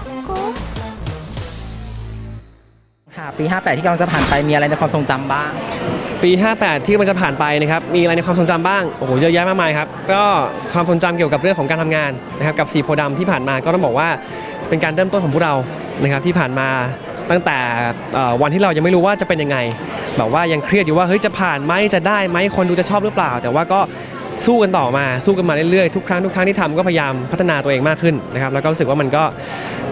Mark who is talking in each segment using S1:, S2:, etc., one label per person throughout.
S1: School
S2: ค่ะปี 58 ที่กำลังจะผ่านไปมีอะไรในความทรงจำบ้าง
S3: ปี 58 ที่มันจะผ่านไปนะครับ มีอะไรในความทรงจำบ้าง โอ้โห เยอะแยะมากมายครับ ก็ความทรงจำเกี่ยวกับเรื่องของการทำงานนะครับ กับสีโพธิ์ดำที่ผ่านมา ก็ต้องบอกว่าเป็นการเริ่มต้นของพวกเรา นะครับ ที่ผ่านมาตั้งแต่เอ่อวันที่เรายังไม่รู้ว่าจะเป็นยังไง แบบว่ายังเครียดอยู่ว่า เฮ้ย จะผ่านไหมจะได้ไหมคนดูจะชอบหรือเปล่า แต่ว่าก็ สู้กันต่อมาสู้กันมาเรื่อยๆทุกครั้งทุกครั้งที่ทำก็พยายามพัฒนาตัวเองมากขึ้นนะครับแล้วก็รู้สึกว่ามันก็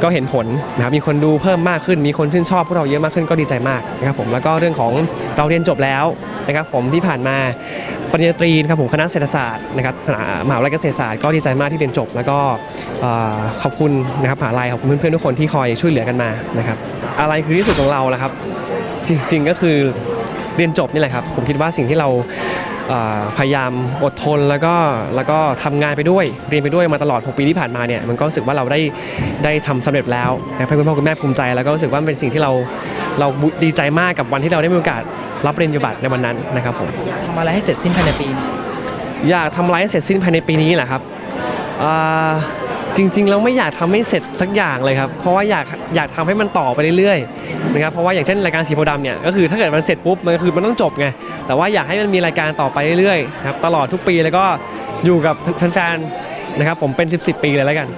S3: ก็เห็นผลนะครับมีคนดูเพิ่มมากขึ้น มีคนชื่นชอบพวกเราเยอะมากขึ้นก็ดีใจมากนะครับผมแล้วก็เรื่องของเราเรียนจบแล้วนะครับผมที่ผ่านมาปริญญาตรีนะครับผมคณะเศรษฐศาสตร์นะครับมหาวิทยาลัยเกษตรศาสตร์ก็ดีใจมากที่เรียนจบ แล้วก็ขอบคุณนะครับมหาลัยขอบคุณเพื่อนๆทุกคนที่คอยช่วยเหลือกันมานะครับอะไรคือที่สุดของเราล่ะครับจริงๆก็คือเรียนจบนี่แหละครับผมคิดว่าสิ่งที่เรา พยายามอดทนแล้วก็แล้วก็ทำงานไปด้วยเรียนไปด้วยมาตลอด 6 ปีที่ผ่านมาเนี่ยมันก็รู้สึกว่าเราได้ได้ทำสำเร็จแล้วนะครับให้คุณพ่อคุณแม่ภูมิใจ แล้วก็รู้สึกว่ามันเป็นสิ่งที่เราเราดีใจมากกับวันที่เราได้มีโอกาสรับปริญญาบัตรในวันนั้นนะครับผม
S2: ทำอะไรให้เสร็จสิ้นภายในปีนี้
S3: อยากทำอะไรให้เสร็จสิ้นภายในปีนี้แหละครับอ่า จริงๆเราไม่อยากทำให้เสร็จสักอย่างเลยครับเพราะว่าอยากอยากทำให้มันต่อไปเรื่อยๆนะครับเพราะว่าอย่างเช่นรายการสีโพอดำเนี่ยก็คือถ้าเกิดมันเสร็จปุ๊บมันคือมันต้องจบไงแต่ว่าอยากให้มันมีรายการต่อไปเรื่อยๆครับตลอดทุกปีแล้วก็อยู่กับแฟนๆนะครับผมเป็น 10 10 ปีเลยแล้วกัน